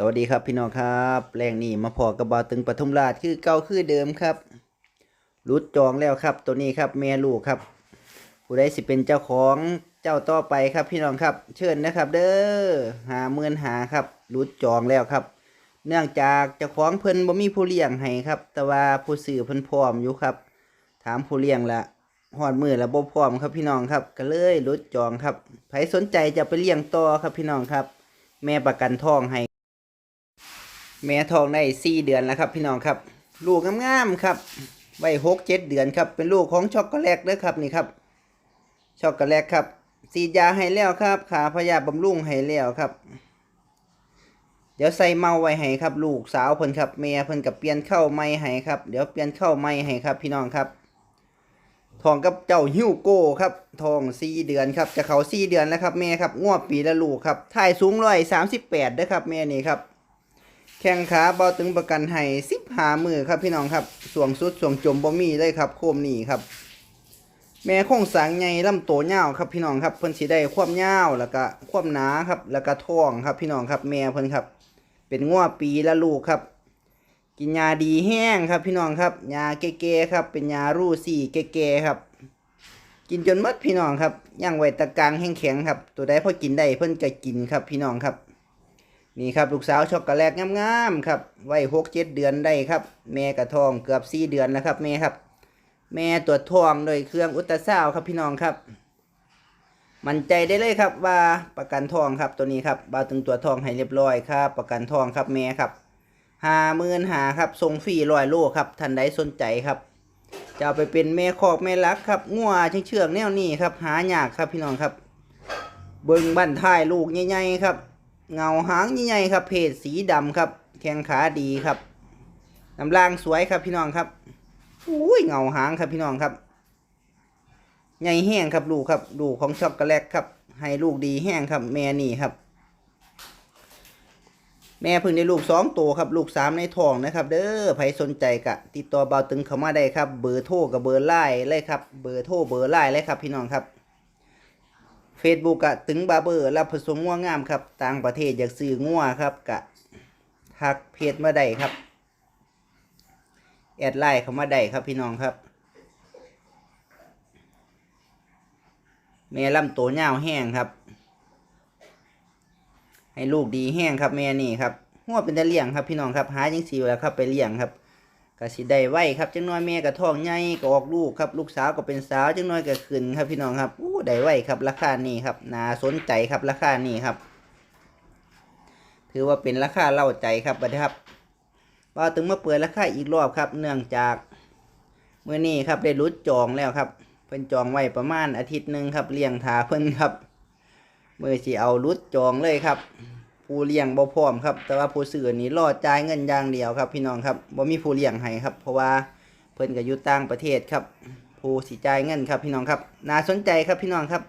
สวัสดีครับพี่น้องครับแรงนี้มาพอกับบาตึงปทุมราชคือเก่าคือเดิมครับรุดจองแล้วครับ ตัวนี้ครับแม่ลูกครับผู้ใดสิเป็นเจ้าของเจ้าต่อไปครับพี่น้องครับ เชิญนะครับ เด้อหาเมือนหาครับรุดจองแล้วครับ เนื่องจากเจ้าของเพิ่นบ่มีผู้เลี้ยงให้ครับ แต่ว่าผู้ซื้อเพิ่นพร้อมอยู่ครับ ถามผู้เลี้ยงละหอดมือแล้วบ่พร้อมครับพี่น้องครับ ก็เลยรุดจองครับใครสนใจจะไปเลี้ยงต่อครับพี่น้องครับ แม่ประกันทองให้ แม่ทองได้สี่เดือนแล้วครับ พี่น้องครับ ลูกงามๆครับไว้หกเจ็ดเดือนครับ เป็นลูกของช็อกโกแลตเด้อครับนี่ครับ ช็อกโกแลตครับสีดยาให้แล้วครับขาพยาบำรุงให้แล้วครับ เดี๋ยวใส่เมาไว้ให้ครับ ลูกสาวเพิ่นครับแม่เพิ่นกับเปลี่ยนเข้าไม้ให้ครับ เดี๋ยวเปลี่ยนเข้าไม้ให้ครับ พี่น้องครับทองกับเจ้าฮิวโก้ครับทองสี่เดือนครับจะเขาสี่เดือนแล้วครับแม่ครับงวบปีละลูกครับถ่ายสูงร้อยสามสิบแปดเด้อครับแม่นี่ครับ แข้งขาเบาตึงประกันให้สิบหามือครับพี่น้องครับสวงสุดสวงจมบ่มีเลยครับ โคมนี่ครับ แม่โคงสางใหญ่ลำโตยาครับพี่น้องครับเพิ่นสิได้ความยาแล้วก็ความหนาครับ แล้วก็ท้องครับพี่น้องครับ แม่เพิ่นครับ เป็นง้อปีละลูกครับ กินยาดีแห้งครับพี่น้องครับยาเก๋ๆครับ เป็นยารูสี่เก๋ๆครับ กินจนมดพี่น้องครับย่างไว้ตะกางแห้งแข็งครับ ตัวใดพอกินได้เพิ่นก็กินครับพี่น้องครับ นี่ครับลูกสาวช็อกโกแลตงามๆครับไว้หกเจ็ดเดือนได้ครับ แม่กระทองเกือบสี่เดือนแล้วครับแม่ครับ แม่ตรวจท้องโดยเครื่องอุตราซาวด์ครับพี่น้องครับ มั่นใจได้เลยครับว่าประกันทองครับตัวนี้ครับบาวตึงตัวทองให้เรียบร้อยครับ ประกันทองครับแม่ครับหาหมื่นหาครับส่งฟรีร้อยโลครับท่านใดสนใจครับจะเอาไปเป็นแม่คอกแม่ลักครับงัวเชื่องเชื่องแนวนี้ครับหายากครับพี่น้องครับ เบิ้งบั้นท้ายลูกใหญ่ๆครับ เงาหางใหญ่ๆครับ เพศสีดำครับ แข้งขาดีครับน้ำล่างสวยครับพี่น้องครับอุ้ยเงาหางครับพี่น้องครับใหญ่แห้งครับลูกครับลูกของช็อกโกแลตครับ ให้ลูกดีแห้งครับ แม่นี่ครับ แม่พิ่งได้ลูกสองตัวครับ ลูกสามในท้องนะครับ เด้อใครสนใจกะ ติดต่อเบาตึงเข้ามาได้ครับ เบอร์โทรกับเบอร์ไลน์เลยครับ เบอร์โทรเบอร์ไลน์เลยครับ พี่น้องครับ เฟซบุ๊กอะตึงบาเบอร์รับผสมงัวงามครับ ต่างประเทศอยากซื้องัวครับกะทักเพจมาได้ครับ แอดไลน์เขามาได้ครับพี่น้องครับแม่ลำตัวยาแห้งครับ ให้ลูกดีแห้งครับแม่นี่ครับงัวเป็นตะเลี้ยงครับพี่น้องครับ หาจังสีแล้วครับไปเลี้ยงครับ ก็สิได้ไว้ครับจังน้อยแม่ก็ท้องใหญ่ก็ออกลูกครับ ลูกสาวก็เป็นสาวจังน้อยก็ขึ้นครับพี่น้องครับอู้ได้ไว้ครับราคานี้ครับน่าสนใจครับราคานี้ครับ ถือว่าเป็นราคาเล่าใจครับบัดครับว่าถึงมาเปิดราคาอีกรอบครับ เนื่องจากเมื่อนี้ครับได้รุดจองแล้วครับเพิ่นจองไว้ประมาณอาทิตย์หนึ่งครับเลี้ยงถาเพิ่นครับเมื่อสิเอารุดจองเลยครับ ผู้เลี้ยงบ่พร้อมครับ แต่ว่าผู้ซื้อนี่รอจ่ายเงินอย่างเดียวครับ พี่น้องครับบ่มีผู้เลี้ยงให้ครับ เพราะว่าเพิ่นก็อยู่ต่างประเทศครับ ผู้สิจ่ายเงินครับพี่น้องครับ น่าสนใจครับพี่น้องครับ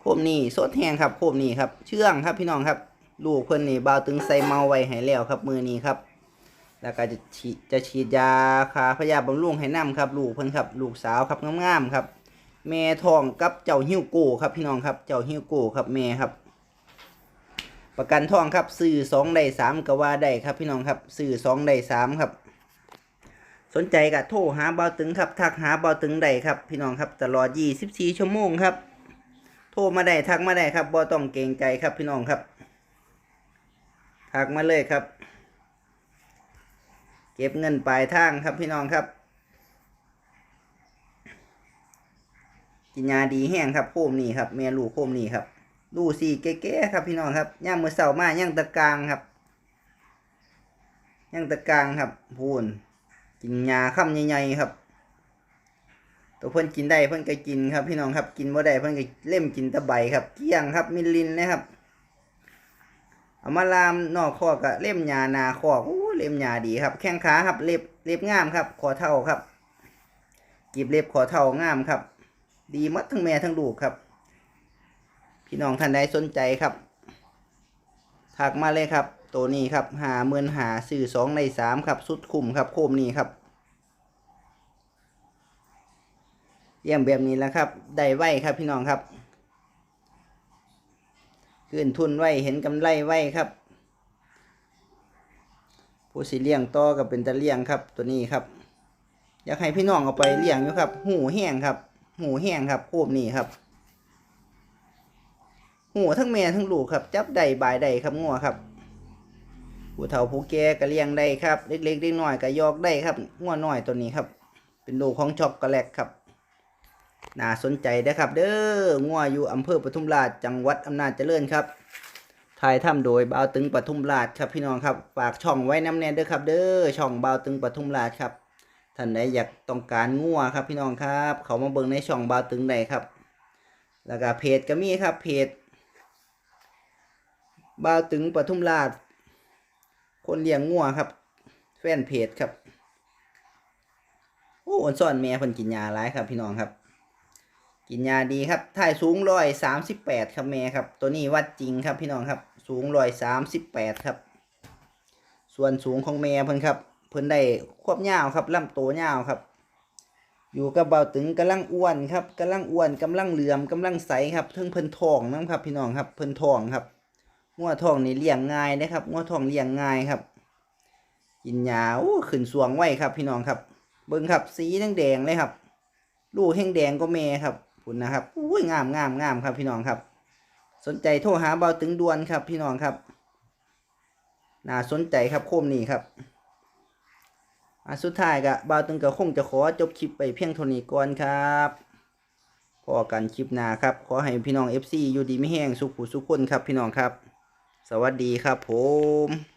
โคมนี่สดแห้งครับโคมนี่ครับ เชื่องครับพี่น้องครับ ลูกเพิ่นนี่บาวตึงใส่เมาไว้ให้แล้วครับ มือนี้ครับ แล้วก็จะฉีดจะฉีดยาคาพยาบำรุงให้น้ำครับ ลูกเพิ่นครับ ลูกสาวครับงามๆครับ แม่ทองกับเจ้าฮิวโก้ครับพี่น้องครับ เจ้าฮิวโก้ครับแม่ครับ ประกันทองครับซื้อสองได้สามก็ว่าได้ครับพี่น้องครับซื้อสองได้สามครับ สนใจก็โทรหาเบาตึงครับ ทักหาเบาตึงได้ครับ พี่น้องครับตลอด24ชั่วโมงครับ โทรมาได้ทักมาได้ครับบ่ต้องเกรงใจครับพี่น้องครับ ทักมาเลยครับ เก็บเงินปลายทางครับพี่น้องครับกินยาดีแห้งครับโคมนี่ครับแม่ลูกโคมนี่ครับ ดูสิแก่ๆครับพี่น้องครับย่างมือเสามาย่างตะกางครับย่างตะกางครับพูนกินยาค่ำใหญ่ๆครับ ตัวเพิ่อนกินได้เพิ่อนก็กินครับ พี่น้องครับกินบ่ได้เพิ่อนก็เล่มกินตะใบครับเกี้ยงครับมิลลินนะครับเอามาลามนอกคอกะเล่มยานาคอกโอ้เล่มยาดีครับ แข้งขาครับเล็บเล็บงามครับขอเท่าครับกีบเล็บขอเท่างามครับ ดีมัดทั้งแม่ทั้งลูกครับ พี่น้องท่านใดสนใจครับถักมาเลยครับ ตัวนี้ครับหาเมือนหาสื่อสองในสามครับ สุดคุ้มครับโคมนี้ครับเยี่ยมแบบนี้แล้วครับ ได้ไวครับพี่น้องครับขึ้นทุนไวเห็นกำไรไวครับ ผู้สิเลี้ยงต่อก็เป็นตะเลี้ยงครับ ตัวนี้ครับ อยากให้พี่น้องเอาไปเลี้ยงอยู่ครับ หูแห้งครับ หูแห้งครับโคมนี่ครับ หูทั้งแม่ทั้งลูกครับ จับได้บายได้ครับงัวครับผู้เฒ่าผู้แก่ก็เลี้ยงได้ครับ เล็กๆเล็กน้อยก็ยอกได้ครับงัวน้อยตัวนี้ครับ เป็นลูกของช็อกโกแลตครับน่าสนใจนะครับ เด้องัวอยู่อำเภอปทุมราชจังหวัดอำนาจเจริญครับถ่ายทำโดยบ่าวตึงปทุมราชครับพี่น้องครับฝากช่องไว้น้ำแน่เด้อครับ เด้อช่องบ่าวตึงปทุมราชครับท่านใดอยากต้องการงัวครับพี่น้องครับ เขามาเบิ่งในช่องบ่าวตึงได้ครับ แล้วก็เพจก็มีครับเพจ บ่าวตึงปทุมราช คนเลี้ยงงัวครับ แฟนเพจครับ โอ้อนซ่อนแม่เพิ่นกินยาหลายครับพี่น้องครับ กินยาดีครับถ่ายสูงร้อยสามสิบแปดครับแม่ครับ ตัวนี้วัดจริงครับพี่น้องครับ สูงร้อยสามสิบแปดครับ ส่วนสูงของแม่เพิ่นครับ เพิ่นได้ควบยาวครับลำโตวยาวครับอยู่กับเบาตึงกำลังอ้วนครับกำลังอ้วนกำลังเหลื่อมกำลังใสครับเพิ่งเพิ่นทองนํครับพี่น้องครับเพิ่นทองครับ งัวทองนี่เลี้ยงง่ายนะครับงัวทองเลี้ยงง่ายครับ กินยาโอ้ขึ้นสวงไว้ครับ พี่น้องครับ เบิ่งครับ สีแดงๆเลยครับ ลูกแห้งแดงก็แม่ครับคุณนะครับอุ้ยงามงามงามครับ พี่น้องครับ สนใจโทรหาเบาตึงด่วนครับ พี่น้องครับน่าสนใจครับโคมนี้ครับอะสุดท้ายก็เบาตึงก็คงจะขอจบคลิปไปเพียงเท่านี้ก่อนครับพอกันคลิปหน้าครับ ขอให้พี่น้อง FC อยู่ดีไม่แห้งสุขุสุขคนครับพี่น้องครับ สวัสดีครับผม